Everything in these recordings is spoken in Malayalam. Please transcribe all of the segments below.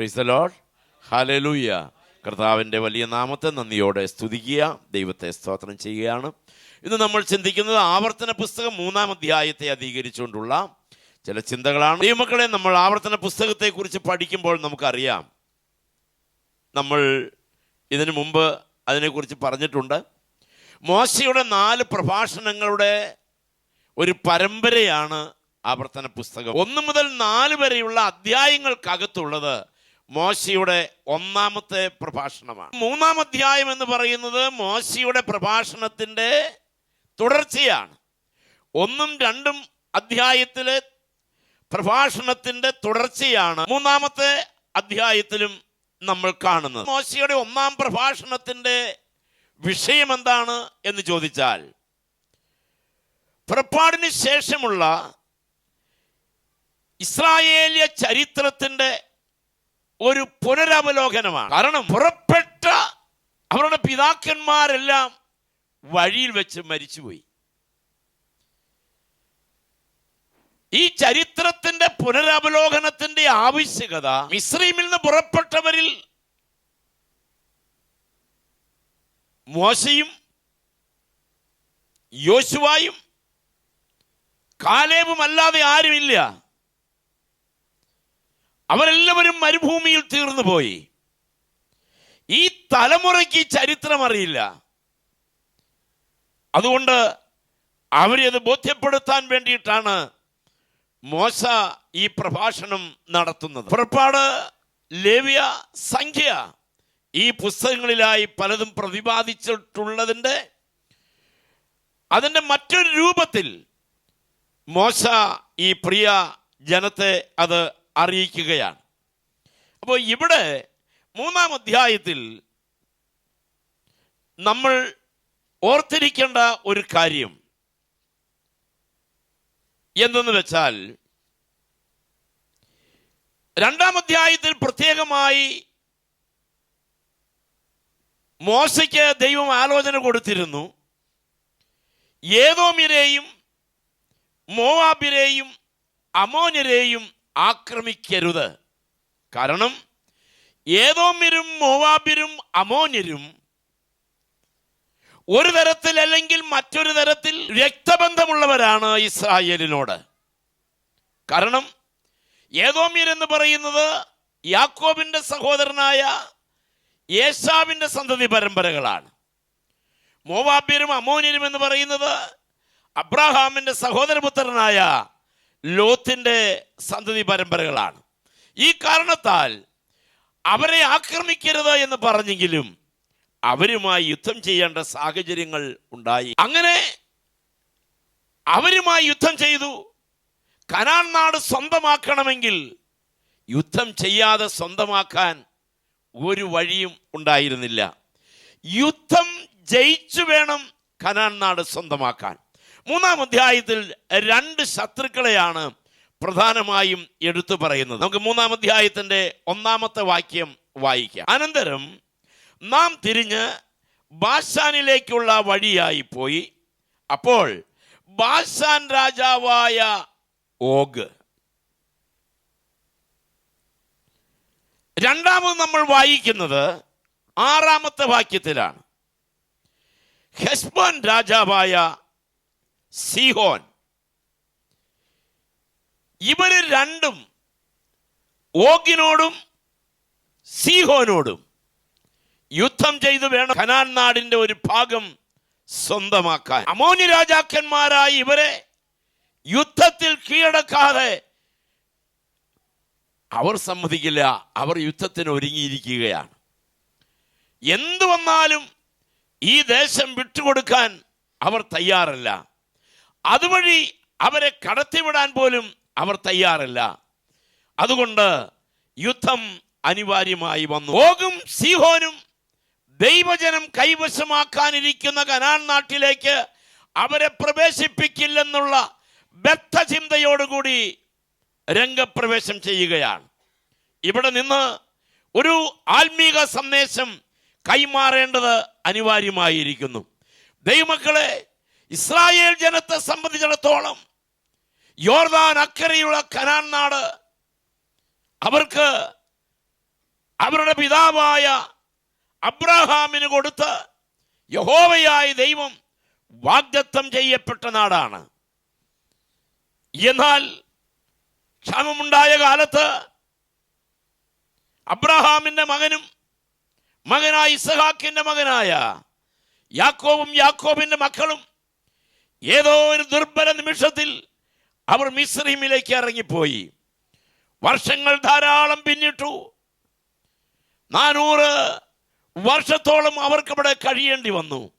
പ്രൈസ് ലോഡ് ഹാലലൂയ കർത്താവിന്റെ വലിയ നാമത്തെ നന്ദിയോടെ സ്തുതിക്കുക. ദൈവത്തെ സ്തോത്രം ചെയ്യുകയാണ്. ഇന്ന് നമ്മൾ ചിന്തിക്കുന്നത് ആവർത്തന പുസ്തകം മൂന്നാം അധ്യായത്തെ അധികരിച്ചുകൊണ്ടുള്ള ചില ചിന്തകളാണ്. ഈ മക്കളെ നമ്മൾ ആവർത്തന പുസ്തകത്തെക്കുറിച്ച് പഠിക്കുമ്പോൾ നമുക്കറിയാം. നമ്മൾ ഇതിനു മുമ്പ് അതിനെക്കുറിച്ച് പറഞ്ഞിട്ടുണ്ട്. മോശയുടെ നാല് പ്രഭാഷണങ്ങളുടെ ഒരു പരമ്പരയാണ് ആവർത്തന പുസ്തകം. ഒന്ന് മുതൽ നാല് വരെയുള്ള അധ്യായങ്ങൾക്കകത്തുള്ളത് മോശയുടെ ഒന്നാമത്തെ പ്രഭാഷണമാണ്. മൂന്നാം അധ്യായം എന്ന് പറയുന്നത് മോശിയുടെ പ്രഭാഷണത്തിന്റെ തുടർച്ചയാണ്. ഒന്നും രണ്ടും അധ്യായത്തിലെ പ്രഭാഷണത്തിന്റെ തുടർച്ചയാണ് മൂന്നാമത്തെ അധ്യായത്തിലും നമ്മൾ കാണുന്നത്. മോശിയുടെ ഒന്നാം പ്രഭാഷണത്തിന്റെ വിഷയം എന്താണ് എന്ന് ചോദിച്ചാൽ പുറപ്പാടിന് ശേഷമുള്ള ഇസ്രായേലിയ ചരിത്രത്തിന്റെ ഒരു പുനരവലോകനമാണ്. കാരണം പുറപ്പെട്ട അവരുടെ പിതാക്കന്മാരെല്ലാം വഴിയിൽ വെച്ച് മരിച്ചുപോയി. ഈ ചരിത്രത്തിന്റെ പുനരവലോകനത്തിന്റെ ആവശ്യകത മിശ്രീമിൽ നിന്ന് പുറപ്പെട്ടവരിൽ മോശയും യോശുവായും കാലേബും അല്ലാതെ ആരുമില്ല. അവരെല്ലാവരും മരുഭൂമിയിൽ തീർന്നു പോയി. ഈ തലമുറയ്ക്ക് ചരിത്രം അറിയില്ല. അതുകൊണ്ട് അവരെ അത് ബോധ്യപ്പെടുത്താൻ വേണ്ടിയിട്ടാണ് മോശ ഈ പ്രഭാഷണം നടത്തുന്നത്. പുറപ്പാട് ലേവ്യ സംഖ്യ ഈ പുസ്തകങ്ങളിലായി പലതും പ്രതിപാദിച്ചിട്ടുള്ളതിന്റെ അതിന്റെ മറ്റൊരു രൂപത്തിൽ മോശ ഈ പ്രിയ ജനത്തെ അത് അറിയിക്കുകയാണ്. അപ്പോൾ ഇവിടെ മൂന്നാം അധ്യായത്തിൽ നമ്മൾ ഓർത്തിരിക്കേണ്ട ഒരു കാര്യം. എന്തെന്ന് വെച്ചാൽ രണ്ടാം അധ്യായത്തിൽ പ്രത്യേകമായി മോശയ്ക്ക് ദൈവം ആലോചന കൊടുത്തിരുന്നു. ഏതോമിരെയും മോവാബിരെയും അമോന്യരെയും ആക്രമിക്കരുത്. കാരണം ഏതോമിരും മോവാബിരും അമോന്യരും ഒരു തരത്തിൽ അല്ലെങ്കിൽ മറ്റൊരു തരത്തിൽ രക്തബന്ധമുള്ളവരാണ് ഇസ്രായേലിനോട്. കാരണം ഏതോമ്യർ എന്ന് പറയുന്നത് യാക്കോബിന്റെ സഹോദരനായ യേശാവിന്റെ സന്തതി പരമ്പരകളാണ്. മോവാബ്യരും അമോന്യരും എന്ന് പറയുന്നത് അബ്രാഹാമിന്റെ സഹോദരപുത്രനായ ലോത്തിന്റെ സന്തതി പരമ്പരകളാണ്. ഈ കാരണത്താൽ അവരെ ആക്രമിക്കരുത് എന്ന് പറഞ്ഞെങ്കിലും അവരുമായി യുദ്ധം ചെയ്യേണ്ട സാഹചര്യങ്ങൾ ഉണ്ടായി. അങ്ങനെ അവരുമായി യുദ്ധം ചെയ്തു. കനാൻ നാട് സ്വന്തമാക്കണമെങ്കിൽ യുദ്ധം ചെയ്യാതെ സ്വന്തമാക്കാൻ ഒരു വഴിയും ഉണ്ടായിരുന്നില്ല. യുദ്ധം ജയിച്ചു വേണം കനാൻ നാട് സ്വന്തമാക്കാൻ. മൂന്നാം അധ്യായത്തിൽ രണ്ട് ശത്രുക്കളെയാണ് പ്രധാനമായും എടുത്തു പറയുന്നത്. നമുക്ക് മൂന്നാം അധ്യായത്തിന്റെ ഒന്നാമത്തെ വാക്യം വായിക്കാം. അനന്തരം നാം തിരിഞ്ഞ് ബാഷാനിലേക്കുള്ള വഴിയായി പോയി. അപ്പോൾ ബാഷാൻ രാജാവായ ഓഗ്. രണ്ടാമത് നമ്മൾ വായിക്കുന്നത് ആറാമത്തെ വാക്യത്തിലാണ്. ഹെസ്ബോൻ രാജാവായ സിഹോൻ. ഇവർ രണ്ടും ഓഗിനോടും സീഹോനോടും യുദ്ധം ചെയ്തു വേണം ഖനാൻ നാടിന്റെ ഒരു ഭാഗം സ്വന്തമാക്കാൻ. അമോനി രാജാക്കന്മാരായി ഇവരെ യുദ്ധത്തിൽ കീഴടക്കാതെ അവർ സമ്മതിക്കില്ല. അവർ യുദ്ധത്തിന് ഒരുങ്ങിയിരിക്കുകയാണ്. എന്തു വന്നാലും ഈ ദേശം വിട്ടുകൊടുക്കാൻ അവർ തയ്യാറല്ല. അതുവഴി അവരെ കടത്തിവിടാൻ പോലും അവർ തയ്യാറല്ല. അതുകൊണ്ട് യുദ്ധം അനിവാര്യമായി വന്നു. ഓഗും സീഹോനും ദൈവജനം കൈവശമാക്കാനിരിക്കുന്ന കനാൻ നാട്ടിലേക്ക് അവരെ പ്രവേശിപ്പിക്കില്ലെന്നുള്ള ബദ്ധചിന്തയോടുകൂടി രംഗപ്രവേശം ചെയ്യുകയാണ്. ഇവിടെ നിന്ന് ഒരു ആത്മീക സന്ദേശം കൈമാറേണ്ടത് അനിവാര്യമായിരിക്കുന്നു. ദൈവമക്കളെ ഇസ്രായേൽ ജനത്തെ സംബന്ധിച്ചിടത്തോളം യോർദാൻ അക്കരയുള്ള കനാൻ നാട് അവർക്ക് അവരുടെ പിതാവായ അബ്രഹാമിന് കൊടുത്ത് യഹോവയായ ദൈവം വാഗ്ദത്തം ചെയ്യപ്പെട്ട നാടാണ്. എന്നാൽ ക്ഷാമമുണ്ടായ കാലത്ത് അബ്രഹാമിന്റെ മകനും മകനായ ഇസഹാക്കിന്റെ മകനായ യാക്കോബും യാക്കോബിന്റെ മക്കളും ഏതോ ഒരു ദുർബല നിമിഷത്തിൽ അവർ മിസ്രീമിലേക്ക് ഇറങ്ങിപ്പോയി. വർഷങ്ങൾ ധാരാളം പിന്നിട്ടു. നാനൂറ് വർഷത്തോളം അവർക്കിവിടെ കഴിയേണ്ടി വന്നു.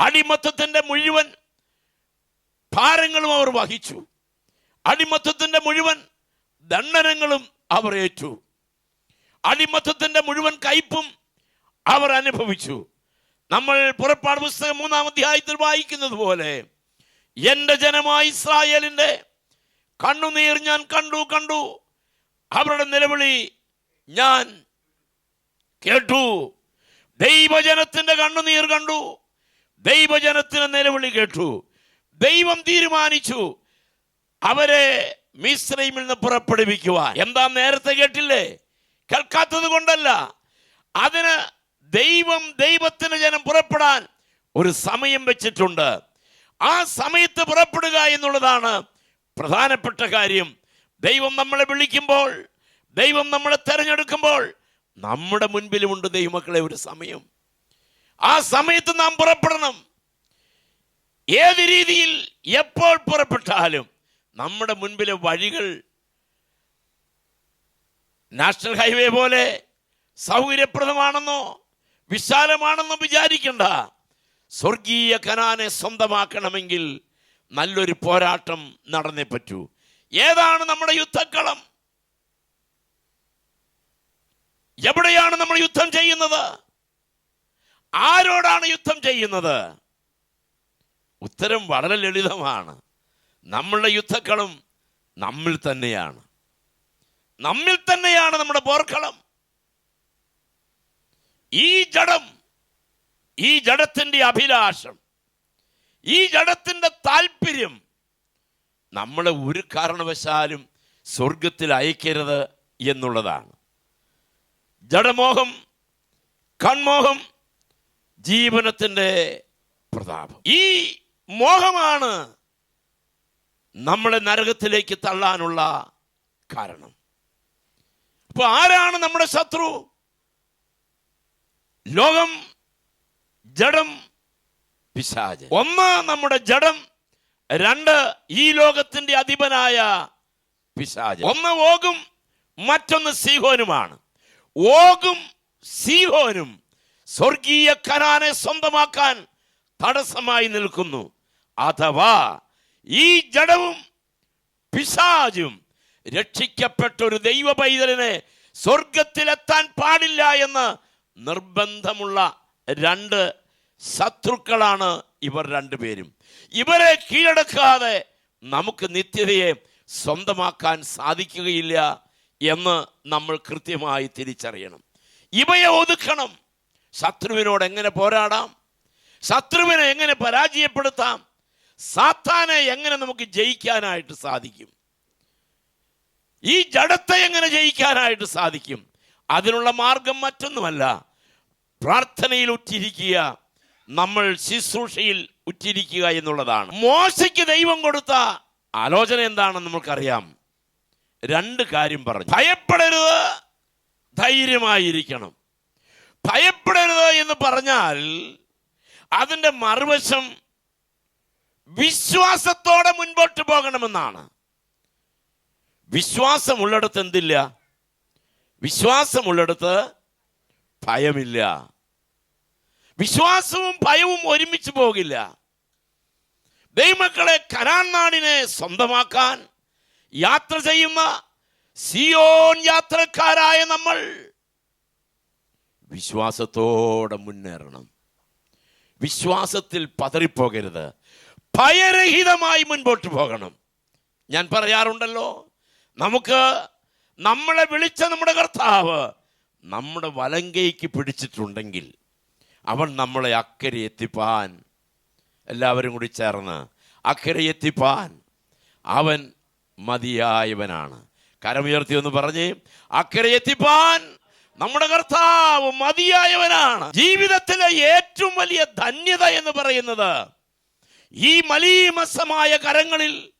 അടിമത്തത്തിന്റെ മുഴുവൻ ഭാരങ്ങളും അവർ വഹിച്ചു. അടിമത്തത്തിന്റെ മുഴുവൻ ദണ്ഡനങ്ങളും അവർ ഏറ്റു. അടിമത്തത്തിന്റെ മുഴുവൻ കയ്പും അവർ അനുഭവിച്ചു. നമ്മൾ പുറപ്പാട് പുസ്തകം മൂന്നാം അധ്യായത്തിൽ വായിക്കുന്നത് പോലെ എന്റെ ജനമായ ഇസ്രായേലിന്റെ കണ്ണുനീർ ഞാൻ കണ്ടു കണ്ടു. അവരുടെ നിലവിളി ഞാൻ കേട്ടു. ദൈവജനത്തിന്റെ കണ്ണുനീർ കണ്ടു. ദൈവജനത്തിന്റെ നിലവിളി കേട്ടു. ദൈവം തീരുമാനിച്ചു അവരെ മിശ്രയിൽ നിന്ന് പുറപ്പെടുവിക്കുവാൻ. എന്താ നേരത്തെ കേട്ടില്ലേ? കേൾക്കാത്തത് കൊണ്ടല്ല. അതിന് ദൈവം ദൈവത്തിന് ജനം പുറപ്പെടാൻ ഒരു സമയം വെച്ചിട്ടുണ്ട്. ആ സമയത്ത് പുറപ്പെടുക എന്നുള്ളതാണ് പ്രധാനപ്പെട്ട കാര്യം. ദൈവം നമ്മളെ വിളിക്കുമ്പോൾ ദൈവം നമ്മളെ തിരഞ്ഞെടുക്കുമ്പോൾ നമ്മുടെ മുൻപിലുമുണ്ട് ദൈവമക്കളെ ഒരു സമയം. ആ സമയത്ത് നാം പുറപ്പെടണം. ഏത് രീതിയിൽ എപ്പോൾ പുറപ്പെട്ടാലും നമ്മുടെ മുൻപിലെ വഴികൾ നാഷണൽ ഹൈവേ പോലെ സൗകര്യപ്രദമാണെന്നോ വിശാലമാണെന്നോ വിചാരിക്കണ്ട. സ്വർഗീയ കനാനെ സ്വന്തമാക്കണമെങ്കിൽ നല്ലൊരു പോരാട്ടം നടന്നേ പറ്റൂ. ഏതാണ് നമ്മുടെ യുദ്ധക്കളം? എവിടെയാണ് നമ്മൾ യുദ്ധം ചെയ്യുന്നത്? ആരോടാണ് യുദ്ധം ചെയ്യുന്നത്? ഉത്തരം വളരെ ലളിതമാണ്. നമ്മളുടെ യുദ്ധക്കളം നമ്മിൽ തന്നെയാണ്. നമ്മിൽ തന്നെയാണ് നമ്മുടെ പോർക്കളം. ഈ ജഡം ഈ ജഡത്തിന്റെ അഭിലാഷം ഈ ജഡത്തിന്റെ താല്പര്യം നമ്മളെ ഒരു കാരണവശാലും സ്വർഗത്തിൽ അയക്കരുത് എന്നുള്ളതാണ്. ജഡമോഹം കൺമോഹം ജീവനത്തിന്റെ പ്രതാപം. ഈ മോഹമാണ് നമ്മളെ നരകത്തിലേക്ക് തള്ളാനുള്ള കാരണം. അപ്പോൾ ആരാണ് നമ്മുടെ ശത്രു? ലോകം ജഡം പിശാജ് ഒന്ന് നമ്മുടെ ജഡം രണ്ട് ഈ ലോകത്തിന്റെ അധിപനായ പിശാജ് ഒന്ന് ഓകും മറ്റൊന്ന് സീഹോനുമാണ്. ഓകും സീഹോനും സ്വർഗീയ കനാനെ സ്വന്തമാക്കാൻ തടസ്സമായി നിൽക്കുന്നു. അഥവാ ഈ ജഡവും പിശാജും രക്ഷിക്കപ്പെട്ട ഒരു ദൈവ പൈതലിനെ സ്വർഗത്തിലെത്താൻ പാടില്ല എന്ന് നിർബന്ധമുള്ള രണ്ട് ശത്രുക്കളാണ് ഇവർ രണ്ടുപേരും. ഇവരെ കീഴടക്കാതെ നമുക്ക് നിത്യതയെ സ്വന്തമാക്കാൻ സാധിക്കുകയില്ല എന്ന് നമ്മൾ കൃത്യമായി തിരിച്ചറിയണം. ഇവയെ ഒതുക്കണം. ശത്രുവിനോട് എങ്ങനെ പോരാടാം? ശത്രുവിനെ എങ്ങനെ പരാജയപ്പെടുത്താം? സാത്താനെ എങ്ങനെ നമുക്ക് ജയിക്കാനായിട്ട് സാധിക്കും? ഈ ജഡത്തെ എങ്ങനെ ജയിക്കാനായിട്ട് സാധിക്കും? അതിനുള്ള മാർഗം മറ്റൊന്നുമല്ല. പ്രാർത്ഥനയിൽ ഉറ്റിരിക്കുക നമ്മൾ ശുശ്രൂഷയിൽ ഉറ്റിരിക്കുക എന്നുള്ളതാണ്. മോശയ്ക്ക് ദൈവം കൊടുത്ത ആലോചന എന്താണെന്ന് നമുക്കറിയാം. രണ്ട് കാര്യം പറഞ്ഞു. ഭയപ്പെടരുത് ധൈര്യമായിരിക്കണം. ഭയപ്പെടരുത് എന്ന് പറഞ്ഞാൽ അതിന്റെ മറുവശം വിശ്വാസത്തോടെ മുൻപോട്ട് പോകണമെന്നാണ്. വിശ്വാസമുള്ളിടത്ത് എന്തില്ല? വിശ്വാസമുള്ളിടത്ത് ഭയമില്ല. വിശ്വാസവും ഭയവും ഒരുമിച്ച് പോകില്ല. ദൈവമക്കളെ കരാൻ നാടിനെ സ്വന്തമാക്കാൻ യാത്ര ചെയ്യുന്ന സിയോൻ യാത്രക്കാരായ നമ്മൾ വിശ്വാസത്തോടെ മുന്നേറണം. വിശ്വാസത്തിൽ പതറിപ്പോകരുത്. ഭയരഹിതമായി മുൻപോട്ട് പോകണം. ഞാൻ പറയാറുണ്ടല്ലോ നമുക്ക് നമ്മളെ വിളിച്ച നമ്മുടെ കർത്താവ് നമ്മുടെ വലങ്കയ്ക്ക് പിടിച്ചിട്ടുണ്ടെങ്കിൽ അവൻ നമ്മളെ അക്കരെ എത്തിപ്പാൻ. എല്ലാവരും കൂടി ചേർന്ന് അക്കരെ എത്തിപ്പാൻ. അവൻ മതിയായവനാണ്. കരമുയർത്തി ഒന്ന് പറഞ്ഞ് അക്കരെ എത്തിപ്പാൻ. നമ്മുടെ കർത്താവ് മതിയായവനാണ്. ജീവിതത്തിലെ ഏറ്റവും വലിയ ധന്യത എന്ന് പറയുന്നത് ഈ മലീമസമായ കരങ്ങളിൽ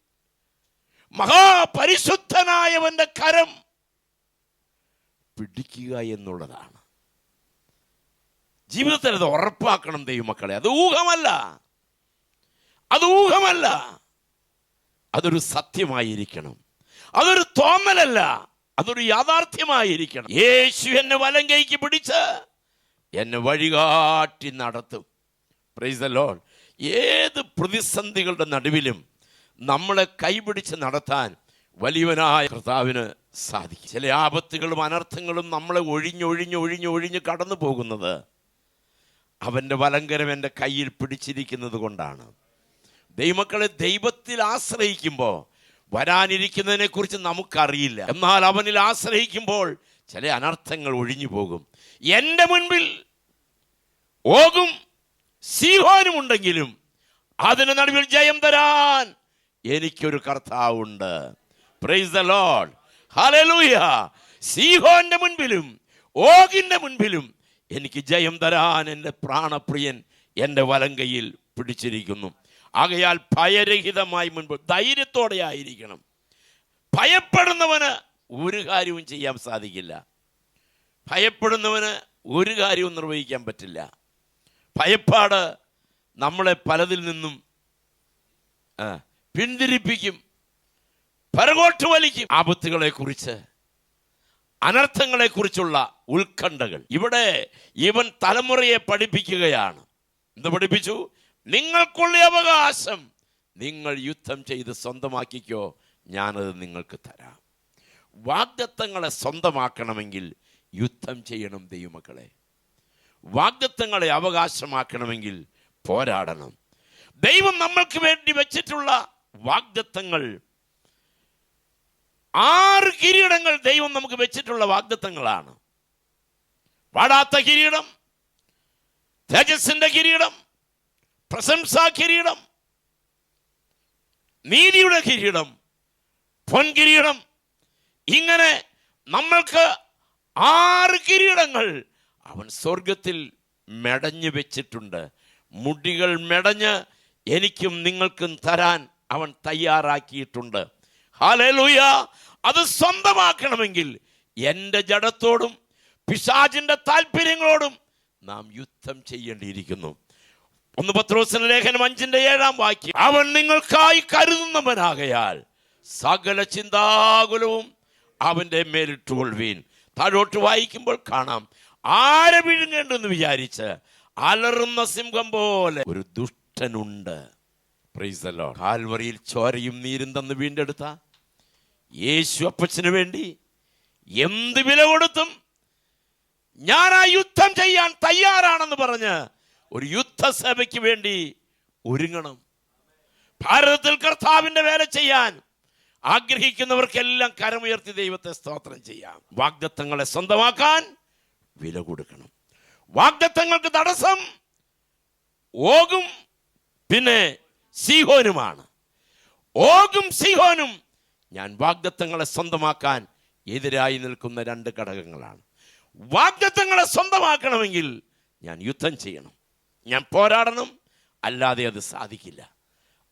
മഹാപരിശുദ്ധനായവന്റെ കരം പിടിക്കുക എന്നുള്ളതാണ്. ജീവിതത്തിൽ അത് ഉറപ്പാക്കണം ദൈവമക്കളെ. അത് ഊഹമല്ല. അത് ഊഹമല്ല. അതൊരു സത്യമായിരിക്കണം. അതൊരു തോന്നലല്ല. അതൊരു യാഥാർത്ഥ്യമായിരിക്കണം. യേശു എന്നെ വലം കൈക്ക് പിടിച്ച് എന്നെ വഴികാട്ടി നടത്തും. പ്രൈസ് ലോൺ ഏത് പ്രതിസന്ധികളുടെ നടുവിലും നമ്മളെ കൈപിടിച്ച് നടത്താൻ വലിയവനായ കർത്താവിന് സാധിക്കും. ചില ആപത്തുകളും അനർത്ഥങ്ങളും നമ്മളെ ഒഴിഞ്ഞൊഴിഞ്ഞ് ഒഴിഞ്ഞ് ഒഴിഞ്ഞ് കടന്നു പോകുന്നത് അവന്റെ വലങ്കരം എന്റെ കയ്യിൽ പിടിച്ചിരിക്കുന്നത് കൊണ്ടാണ്. ദൈവമക്കളെ ദൈവത്തിൽ ആശ്രയിക്കുമ്പോൾ വരാനിരിക്കുന്നതിനെക്കുറിച്ച് നമുക്കറിയില്ല. എന്നാൽ അവനിൽ ആശ്രയിക്കുമ്പോൾ ചില അനർത്ഥങ്ങൾ ഒഴിഞ്ഞു പോകും. എന്റെ മുൻപിൽ ഓകും സീഹോനും ഉണ്ടെങ്കിലും അതിന് നടുവിൽ ജയം തരാൻ എനിക്കൊരു കർത്താവുണ്ട്. പ്രൈസ് ദ ലോർഡ് ഹല്ലേലൂയ സീഹോന്റെ മുൻപിലും ഓഗിന്റെ മുൻപിലും എനിക്ക് ജയം തരാൻ എന്റെ പ്രാണപ്രിയൻ എന്റെ വലങ്കയിൽ പിടിച്ചിരിക്കുന്നു. ആകയാൽ ഭയരഹിതമായി മുൻപ് ധൈര്യത്തോടെ ആയിരിക്കണം. ഭയപ്പെടുന്നവന് ഒരു കാര്യവും ചെയ്യാൻ സാധിക്കില്ല. ഭയപ്പെടുന്നവന് ഒരു കാര്യവും നിർവഹിക്കാൻ പറ്റില്ല. ഭയപ്പാട് നമ്മളെ പലതിൽ നിന്നും പിന്തിരിപ്പിക്കും. പരകോട്ട് വലിക്കും ആപത്തുകളെ കുറിച്ച് അനർത്ഥങ്ങളെ കുറിച്ചുള്ള ഉത്കണ്ഠകൾ. ഇവിടെ ഇവൻ തലമുറയെ പഠിപ്പിക്കുകയാണ്. എന്ത് പഠിപ്പിച്ചു? നിങ്ങൾക്കുള്ള അവകാശം. നിങ്ങൾ യുദ്ധം ചെയ്ത് സ്വന്തമാക്കിക്കോ ഞാനത് നിങ്ങൾക്ക് തരാം. വാഗ്ദത്തങ്ങളെ സ്വന്തമാക്കണമെങ്കിൽ യുദ്ധം ചെയ്യണം ദൈവമക്കളെ. വാഗ്ദത്തങ്ങളെ അവകാശമാക്കണമെങ്കിൽ പോരാടണം. ദൈവം നമ്മൾക്ക് വേണ്ടി വെച്ചിട്ടുള്ള വാഗ്ദത്തങ്ങൾ ആറ് കിരീടങ്ങൾ ദൈവം നമുക്ക് വെച്ചിട്ടുള്ള വാഗ്ദത്തങ്ങളാണ്. വാടാത്ത കിരീടം തേജസ്സിന്റെ കിരീടം പ്രശംസാ കിരീടം നീതിയുടെ കിരീടം പൊൻകിരീടം. ഇങ്ങനെ നമ്മൾക്ക് ആറ് കിരീടങ്ങൾ അവൻ സ്വർഗത്തിൽ മെടഞ്ഞു വെച്ചിട്ടുണ്ട്. മുടികൾ മെടഞ്ഞ് എനിക്കും നിങ്ങൾക്കും തരാൻ അവൻ തയ്യാറാക്കിയിട്ടുണ്ട്. ഹാലേലൂയ അത് സ്വന്തമാക്കണമെങ്കിൽ എന്റെ ജഡത്തോടും പിശാചിന്റെ താല്പര്യങ്ങളോടും നാം യുദ്ധം ചെയ്യേണ്ടിയിരിക്കുന്നു. ഒന്ന് പത്രോസിന് ലേഖനം അഞ്ചിന്റെ ഏഴാം വാക്യം. അവൻ നിങ്ങൾക്കായി കരുതുന്നവനാകയാൽ സകല ചിന്താകുലവും അവന്റെ മേലിട്ടുകൊള്ളുവീൻ. താഴോട്ട് വായിക്കുമ്പോൾ കാണാം. ആരെ വിഴുങ്ങേണ്ടെന്ന് വിചാരിച്ച് അലറുന്ന സിംഹം പോലെ ഒരു ദുഷ്ടനുണ്ട്. കാൽവറിയിൽ ചോരയും നീരും തന്ന് വീണ്ടെടുത്ത യേശു അപ്പച്ചന് വേണ്ടി എന്ത് വില കൊടുത്തും ഞാൻ ആ യുദ്ധം ചെയ്യാൻ തയ്യാറാണെന്ന് പറഞ്ഞ് ഒരു യുദ്ധസഭയ്ക്ക് വേണ്ടി ഒരുങ്ങണം. ഭാരതത്തിൽ കർത്താവിന്റെ വേല ചെയ്യാൻ ആഗ്രഹിക്കുന്നവർക്കെല്ലാം കരമുയർത്തി ദൈവത്തെ സ്തോത്രം ചെയ്യാം. വാഗ്ദത്തങ്ങളെ സ്വന്തമാക്കാൻ വില കൊടുക്കണം. വാഗ്ദത്തങ്ങൾക്ക് തടസ്സം ഓകും പിന്നെ സീഹോനുമാണ്. ഓകും സീഹോനും ഞാൻ വാഗ്ദത്തങ്ങളെ സ്വന്തമാക്കാൻ എതിരായി നിൽക്കുന്ന രണ്ട് ഘടകങ്ങളാണ്. വാഗ്ദത്തങ്ങളെ സ്വന്തമാക്കണമെങ്കിൽ ഞാൻ യുദ്ധം ചെയ്യണം. ഞാൻ പോരാടണം അല്ലാതെ അത് സാധിക്കില്ല.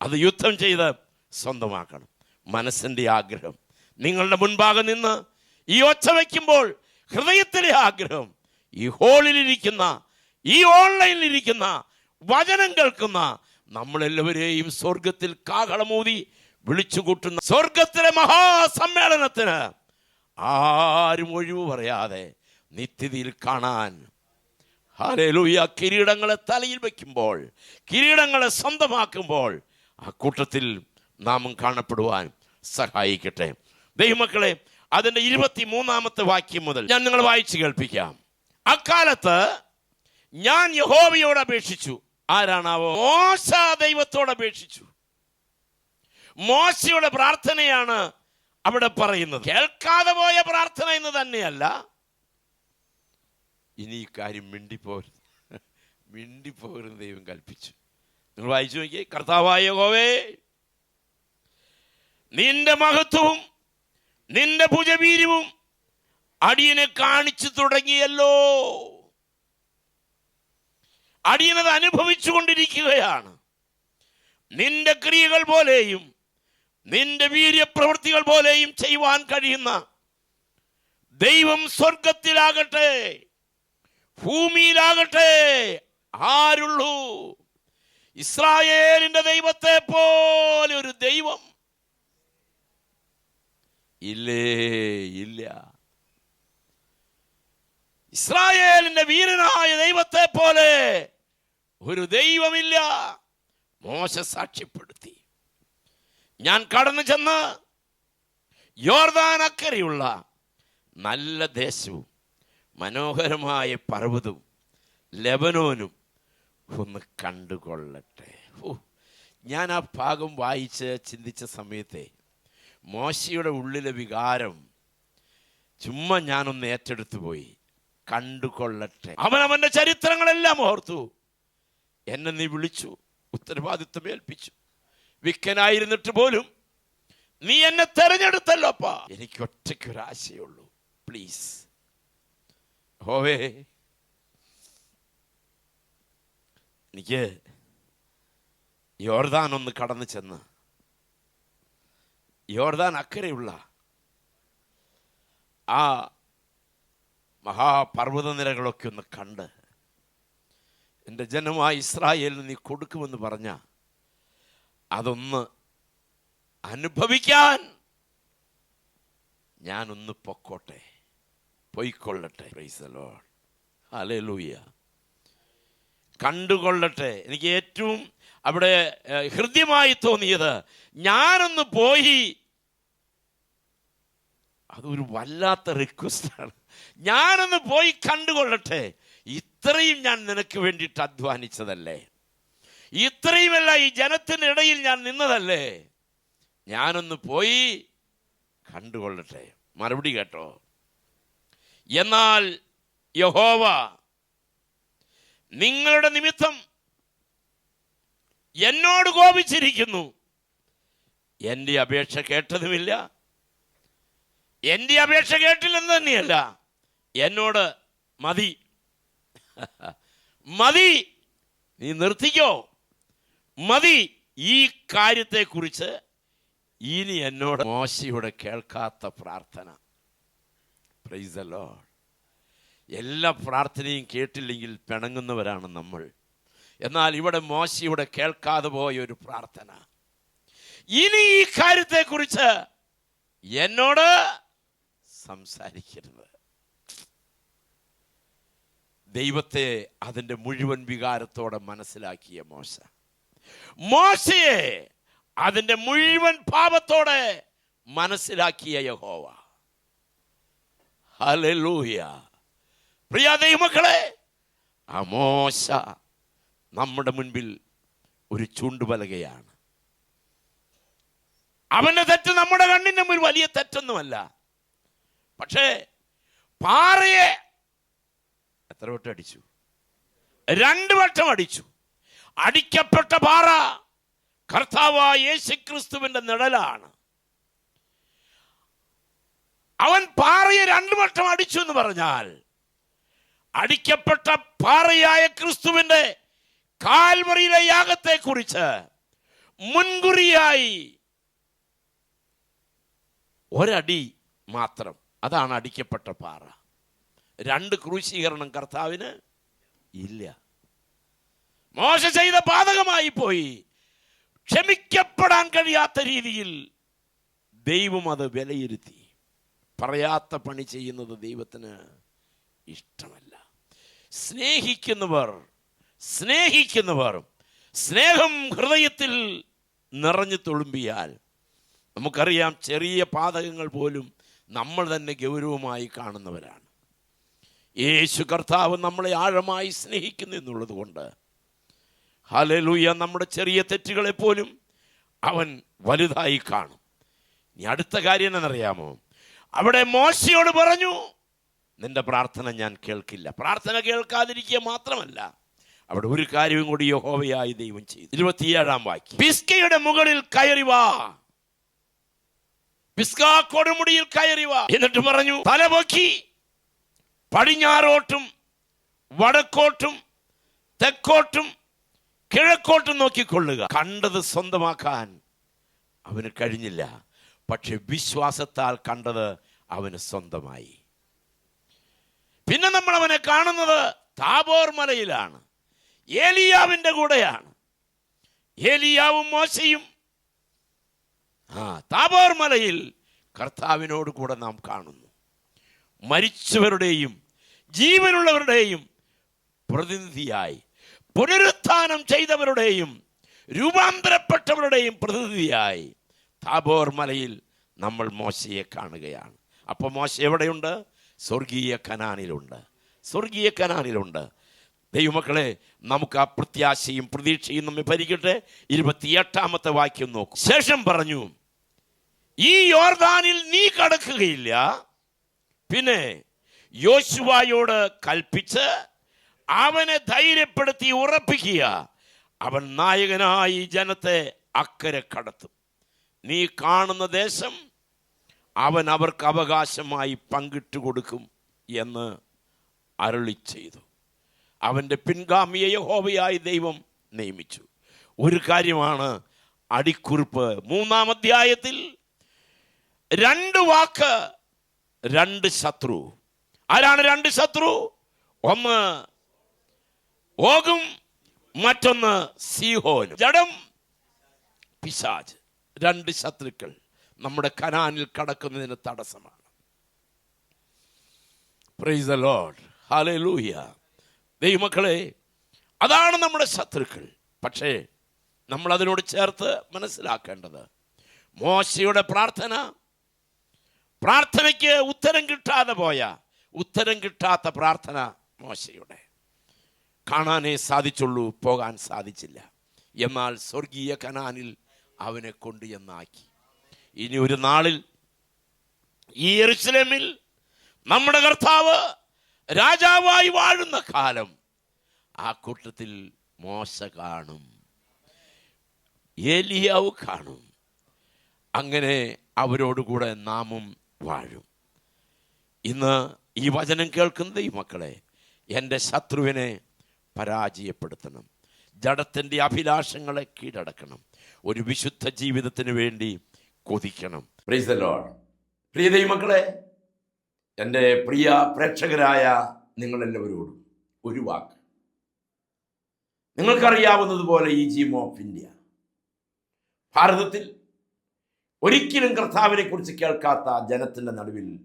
അത് യുദ്ധം ചെയ്ത് സ്വന്തമാക്കണം. മനസ്സിന്റെ ആഗ്രഹം. നിങ്ങളുടെ മുൻപാകെ നിന്ന് ഈ ഒച്ച വയ്ക്കുമ്പോൾ ഹൃദയത്തിലെ ആഗ്രഹം ഈ ഹോളിലിരിക്കുന്ന ഈ ഓൺലൈനിലിരിക്കുന്ന വചനം കേൾക്കുന്ന നമ്മളെല്ലാവരെയും സ്വർഗത്തിൽ കാകളമൂതി വിളിച്ചുകൂട്ടുന്ന സ്വർഗത്തിലെ മഹാസമ്മേളനത്തിന് ആരും ഒഴിവ് പറയാതെ നിത്യതിയിൽ കാണാൻ. ഹാലേലൂയ കിരീടങ്ങളെ തലയിൽ വയ്ക്കുമ്പോൾ കിരീടങ്ങളെ സ്വന്തമാക്കുമ്പോൾ ആ കൂട്ടത്തിൽ നാമും കാണപ്പെടുവാൻ സഹായിക്കട്ടെ. ദൈവമക്കളെ അതിന്റെ ഇരുപത്തി മൂന്നാമത്തെ വാക്യം മുതൽ ഞാൻ നിങ്ങൾ വായിച്ചു കേൾപ്പിക്കാം. അക്കാലത്ത് ഞാൻ യഹോവയോട് അപേക്ഷിച്ചു. ആരാണാവോ? മോശ ദൈവത്തോട് അപേക്ഷിച്ചു. മോശയുടെ പ്രാർത്ഥനയാണ് അവിടെ പറയുന്നത്. കേൾക്കാതെ പോയ പ്രാർത്ഥന എന്ന് തന്നെയല്ല. ഇനി ഈ കാര്യം മിണ്ടിപ്പോരുത്. മിണ്ടിപ്പോരുന്ന് ദൈവം കൽപ്പിച്ചു. നിങ്ങൾ വായിച്ചു നോക്കിയേ. കർത്താവായ ഗോവേ നിന്റെ മഹത്വവും നിന്റെ ഭുജവീര്യവും അടിയനെ കാണിച്ചു തുടങ്ങിയല്ലോ. അടിയനത് അനുഭവിച്ചു കൊണ്ടിരിക്കുകയാണ്. നിന്റെ ക്രിയകൾ പോലെയും നിന്റെ വീര്യപ്രവൃത്തികൾ പോലെയും ചെയ്യുവാൻ കഴിയുന്ന ദൈവം സ്വർഗത്തിലാകട്ടെ ഭൂമിയിലാകട്ടെ ആരുള്ളൂ? ഇസ്രായേലിന്റെ ദൈവത്തെ പോലെ ഒരു ദൈവം ഇല്ലേ ഇല്ല. ഇസ്രായേലിന്റെ വീരനായ ദൈവത്തെ പോലെ ഒരു ദൈവമില്ല. മോശ സാക്ഷ്യപ്പെടുത്തി. ഞാൻ കടന്നു ചെന്ന് യോർദാനക്കരയുള്ള നല്ല ദേശവും മനോഹരമായ പർവതവും ലെബനോനും ഒന്ന് കണ്ടുകൊള്ളട്ടെ. ഞാൻ ആ ഭാഗം വായിച്ച് ചിന്തിച്ച സമയത്തെ മോശയുടെ ഉള്ളിലെ വികാരം ചുമ്മാ ഞാനൊന്ന് ഏറ്റെടുത്തു പോയി. കണ്ടുകൊള്ളട്ടെ. അവൻ അവന്റെ ചരിത്രങ്ങളെല്ലാം ഓർത്തു. എന്നെ നീ വിളിച്ചു ഉത്തരവാദിത്വം ഏൽപ്പിച്ചു വിക്കനായിരുന്നിട്ട് പോലും നീ എന്നെ തെരഞ്ഞെടുത്തല്ലോ തെരഞ്ഞെടുത്തല്ലോപ്പാ എനിക്ക് ഒറ്റയ്ക്ക് ഒരു ആശയുള്ളൂ പ്ലീസ് ഹോവേ എനിക്ക് യോർദാൻ ഒന്ന് കടന്നു ചെന്ന്. യോർദാൻ അക്കരെയുള്ള ആ മഹാപർവത നിരകളൊക്കെ ഒന്ന് കണ്ട് എന്റെ ജനമായ ഇസ്രായേലിന് നീ കൊടുക്കുമെന്ന് പറഞ്ഞ അതൊന്ന് അനുഭവിക്കാൻ ഞാനൊന്ന് പൊക്കോട്ടെ. പൊയ്ക്കൊള്ളട്ടെ. പ്രൈസ് അലേ ലൂയ കണ്ടുകൊള്ളട്ടെ. എനിക്ക് ഏറ്റവും അവിടെ ഹൃദ്യമായി തോന്നിയത് ഞാനൊന്ന് പോയി. അതൊരു വല്ലാത്ത റിക്വസ്റ്റാണ് ഞാനൊന്ന് പോയി കണ്ടുകൊള്ളട്ടെ. ഇത്രയും ഞാൻ നിനക്ക് വേണ്ടിയിട്ട് അധ്വാനിച്ചതല്ലേ? ഇത്രയുമല്ല ഈ ജനത്തിന്റെ ഇടയിൽ ഞാൻ നിന്നതല്ലേ? ഞാനൊന്ന് പോയി കണ്ടുകൊള്ളട്ടെ. മറുപടി കേട്ടോ. എന്നാൽ യഹോവ നിങ്ങളുടെ നിമിത്തം എന്നോട് കോപിച്ചിരിക്കുന്നു. എന്റെ അപേക്ഷ കേട്ടതുമില്ല. എന്റെ അപേക്ഷ കേട്ടില്ലെന്ന് തന്നെയല്ല. എന്നോട് മതി. മതി. നീ നിർത്തിക്കോ. മതി ഈ കാര്യത്തെക്കുറിച്ച് ഇനി എന്നോട് മോശയുടെ കേൾക്കാത്ത പ്രാർത്ഥന. പ്രൈസ് ദ ലോർഡ് എല്ലാ പ്രാർത്ഥനയും കേട്ടില്ലെങ്കിൽ പിണങ്ങുന്നവരാണ് നമ്മൾ. എന്നാൽ ഇവിടെ മോശയുടെ കേൾക്കാതെ പോയ ഒരു പ്രാർത്ഥന. ഇനി ഈ കാര്യത്തെക്കുറിച്ച് എന്നോട് സംസാരിക്കരുത്. ദൈവത്തെ അതിന്റെ മുഴുവൻ വികാരത്തോടെ മനസ്സിലാക്കിയ മോശ. മോശയെ അതിന്റെ മുഴുവൻ പാപത്തോടെ മനസ്സിലാക്കിയ യഹോവ. ഹല്ലേലൂയ പ്രിയ ദൈവമക്കളെ മോശ നമ്മുടെ മുൻപിൽ ഒരു ചൂണ്ടുപലകയാണ്. അവന്റെ തെറ്റ് നമ്മുടെ കണ്ണിന് മുന്നിൽ വലിയ തെറ്റൊന്നുമല്ല. പക്ഷേ പാറയെ എത്ര വട്ടം അടിച്ചു? രണ്ട് വട്ടം അടിച്ചു. അടിക്കപ്പെട്ട പാറ കർത്താവായ യേശുക്രിസ്തുവിന്റെ നിഴലാണ്. അവൻ പാറയെ രണ്ടു വട്ടം അടിച്ചു എന്ന് പറഞ്ഞാൽ അടിക്കപ്പെട്ട പാറയായ ക്രിസ്തുവിന്റെ കാൽവറിയിലെ യാഗത്തെ കുറിച്ച് മുൻകുറിയായി ഒരടി മാത്രം. അതാണ് അടിക്കപ്പെട്ട പാറ. രണ്ട് ക്രൂശീകരണം കർത്താവിന് ഇല്ല. മോശ ചെയ്ത പാതകമായി പോയി. ക്ഷമിക്കപ്പെടാൻ കഴിയാത്ത രീതിയിൽ ദൈവം അത് വിലയിരുത്തി. പറയാത്ത പണി ചെയ്യുന്നത് ദൈവത്തിന് ഇഷ്ടമല്ല. സ്നേഹിക്കുന്നവർ സ്നേഹിക്കുന്നവർ സ്നേഹം ഹൃദയത്തിൽ നിറഞ്ഞു തുളുമ്പിയാൽ നമുക്കറിയാം ചെറിയ പാതകങ്ങൾ പോലും നമ്മൾ തന്നെ ഗൗരവമായി കാണുന്നവരാണ്. യേശു കർത്താവ് നമ്മളെ ആഴമായി സ്നേഹിക്കുന്നു എന്നുള്ളത് കൊണ്ട് ഹലലൂയ നമ്മുടെ ചെറിയ തെറ്റുകളെ പോലും അവൻ വലുതായി കാണും. ഇനി അടുത്ത കാര്യം എന്നറിയാമോ അവിടെ മോശയോട് പറഞ്ഞു നിന്റെ പ്രാർത്ഥന ഞാൻ കേൾക്കില്ല. പ്രാർത്ഥന കേൾക്കാതിരിക്കുക മാത്രമല്ല അവിടെ ഒരു കാര്യവും കൂടി യഹോവയായി ദൈവം ചെയ്തു. ഇരുപത്തിയേഴാം വാക്യം. പിസ്കയുടെ മുകളിൽ കയറി വാ. പിസ്ക കൊടുമുടിയിൽ കയറി വാ. എന്നിട്ട് പറഞ്ഞു തല പൊക്കി പടിഞ്ഞാറോട്ടും വടക്കോട്ടും തെക്കോട്ടും കിഴക്കോട്ടും നോക്കിക്കൊള്ളുക. കണ്ടത് സ്വന്തമാക്കാൻ അവന് കഴിഞ്ഞില്ല. പക്ഷെ വിശ്വാസത്താൽ കണ്ടത് അവന് സ്വന്തമായി. പിന്നെ നമ്മൾ അവനെ കാണുന്നത് താബോർ മലയിലാണ്. ഏലിയാവിന്റെ കൂടെയാണ്. ഏലിയാവും മോശയും. ആ താബോർ മലയിൽ കർത്താവിനോട് കൂടെ നാം കാണുന്നു. മരിച്ചവരുടെയും ജീവനുള്ളവരുടെയും പ്രതിനിധിയായി പുനരുത്ഥാനം ചെയ്തവരുടെയും രൂപാന്തരപ്പെട്ടവരുടെയും പ്രതിനിധിയായി താബോർ മലയിൽ നമ്മൾ മോശയെ കാണുകയാണ്. അപ്പോൾ മോശ എവിടെയുണ്ട്? സ്വർഗീയ കനാനിലുണ്ട്. സ്വർഗീയ കനാനിലുണ്ട്. ദൈവമക്കളെ നമുക്ക് ആ പ്രത്യാശയും പ്രതീക്ഷയും നമ്മെ ഭരിക്കട്ടെ. ഇരുപത്തിയെട്ടാമത്തെ വാക്യം നോക്കും. ശേഷം പറഞ്ഞു ഈ യോർദാനിൽ നീ കടക്കുകയില്ല. പിന്നെ യോശുവായോട് കൽപ്പിച്ച് അവനെ ധൈര്യപ്പെടുത്തി ഉറപ്പിക്കുക. അവൻ നായകനായി ജനത്തെ അക്കരെ കടത്തും. നീ കാണുന്ന ദേശം അവൻ അവർക്ക് അവകാശമായി പങ്കിട്ടു കൊടുക്കും എന്ന് അരുളി ചെയ്തു. അവന്റെ പിൻഗാമിയെ യഹോവയായി ദൈവം നിയമിച്ചു. ഒരു കാര്യമാണ് അടിക്കുറിപ്പ് മൂന്നാം അധ്യായത്തിൽ രണ്ട് വാക്ക് രണ്ട് ശത്രു. ആരാണ് രണ്ട് ശത്രു? ഒന്ന് ഓകും മറ്റൊന്ന് സീഹോനും. ജഡം പിശാജ്. രണ്ട് ശത്രുക്കൾ നമ്മുടെ കനാനിൽ കടക്കുന്നതിന് തടസ്സമാണ്. പ്രൈസ് ദൈവമക്കളെ അതാണ് നമ്മുടെ ശത്രുക്കൾ. പക്ഷേ നമ്മൾ അതിനോട് ചേർത്ത് മനസ്സിലാക്കേണ്ടത് മോശയുടെ പ്രാർത്ഥന പ്രാർത്ഥനയ്ക്ക് ഉത്തരം കിട്ടാതെ പോയ ഉത്തരം കിട്ടാത്ത പ്രാർത്ഥന മോശയുടെ. കാണാനേ സാധിച്ചുള്ളൂ പോകാൻ സാധിച്ചില്ല. എന്നാൽ സ്വർഗീയ കനാനിൽ അവനെ കൊണ്ടു എന്നാക്കി. ഇനി ഒരു നാളിൽ ഈ എറുസലേമിൽ നമ്മുടെ കർത്താവ് രാജാവായി വാഴുന്ന കാലം ആ കൂട്ടത്തിൽ മോശ കാണും. ഏലിയാവ് കാണും. അങ്ങനെ അവരോടുകൂടെ നാമും വാഴും. ഇന്ന് ഈ വചനം കേൾക്കുന്ന ഈ മക്കളെ എന്റെ ശത്രുവിനെ പരാജയപ്പെടുത്തണം. ജഡത്തിന്റെ അഭിലാഷങ്ങളെ കീഴടക്കണം. ഒരു വിശുദ്ധ ജീവിതത്തിന് വേണ്ടി കൊതിക്കണം. പ്രീസലോൺ. പ്രിയ ദൈവമക്കളെ എന്റെ പ്രിയ പ്രേക്ഷകരായ നിങ്ങളെല്ലാവരോടും ഒരു വാക്ക്. നിങ്ങൾക്കറിയാവുന്നതുപോലെ ഈ ജീം ഓഫ് ഇന്ത്യ ഭാരതത്തിൽ ഒരിക്കലും കർത്താവിനെ കുറിച്ച് കേൾക്കാത്ത ജനത്തിന്റെ നടുവിൽ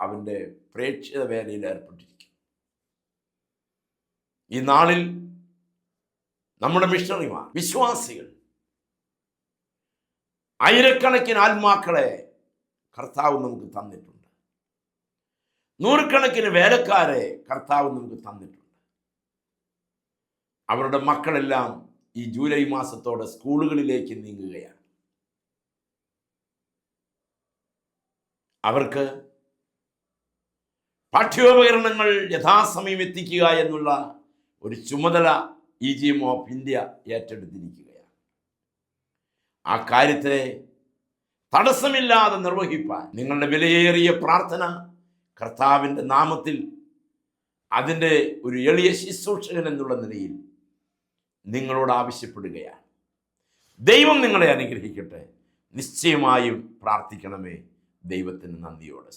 അവന്റെ പ്രേക്ഷിത വേലയിൽ ഏർപ്പെട്ടിരിക്കും ഈ നാളിൽ നമ്മുടെ മിഷണറിമാർ വിശ്വാസികൾ ആയിരക്കണക്കിന് ആത്മാക്കളെ കർത്താവ് നമുക്ക് തന്നിട്ടുണ്ട്. നൂറുകണക്കിന് വേലക്കാരെ കർത്താവ് നമുക്ക് തന്നിട്ടുണ്ട്. അവരുടെ മക്കളെല്ലാം ഈ ജൂലൈ മാസത്തോടെ സ്കൂളുകളിലേക്ക് നീങ്ങുകയാണ്. അവർക്ക് പാഠ്യോപകരണങ്ങൾ യഥാസമയം എത്തിക്കുക എന്നുള്ള ഒരു ചുമതല E G M of India ഏറ്റെടുത്തിരിക്കുകയാണ്. ആ കാര്യത്തെ തടസ്സമില്ലാതെ നിർവഹിപ്പാൻ നിങ്ങളുടെ വിലയേറിയ പ്രാർത്ഥന കർത്താവിന്റെ നാമത്തിൽ അതിന്റെ ഒരു എളിയ ശുശ്രൂഷകൻ എന്നുള്ള നിലയിൽ നിങ്ങളോട് ആവശ്യപ്പെടുകയാണ്. ദൈവം നിങ്ങളെ അനുഗ്രഹിക്കട്ടെ. നിശ്ചയമായും പ്രാർത്ഥിക്കണമേ. ദൈവത്തിന് നന്ദിയോടെ